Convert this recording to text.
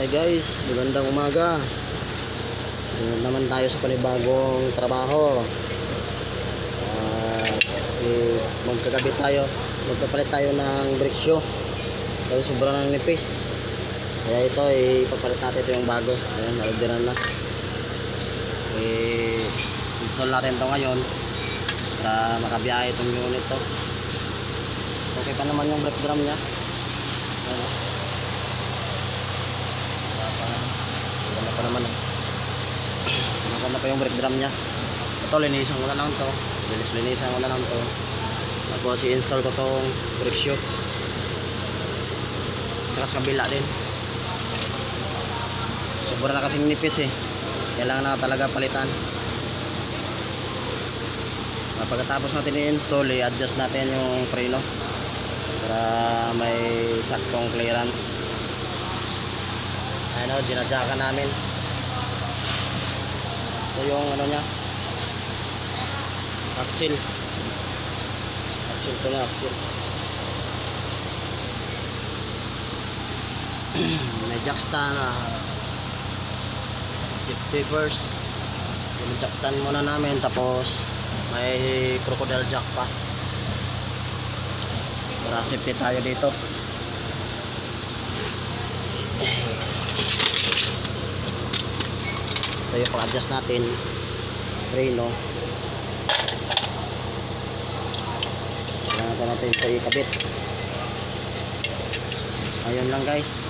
Hi guys, magandang umaga. Ngayon naman tayo sa panibagong trabaho. At eh, magkagabi tayo. Magpapalit tayo ng brake shoe. Kasi sobrang nang nipis. Kaya ito, eh, ipapalit natin ito yung bago. Ayan, na-orderan na. Eh, install natin ito ngayon para makabiyahe itong unit to. Okay pa naman yung brake drum niya. Ayan. Maganda pa naman eh. Maganda pa yung brake drum niya. Ito, linisan ko na lang to. Linis linisan ko na lang to. Tapos i-install ko tong brake shoe. Tsaka sa kabila din. Sobra na kasing nipis eh. Kailangan na talaga palitan. Ah, Pagkatapos natin i-install, i-adjust natin yung preno para may saktong clearance ano, ginadyakan namin ito yung ano niya. Axle. Axle to niya axle. May jack stand na safety first. Ginadyakan muna namin tapos may crocodile jack pa. Para safety tayo dito ito yung pang-adjust natin. Reno kailangan natin ito ikabit. Ayun lang guys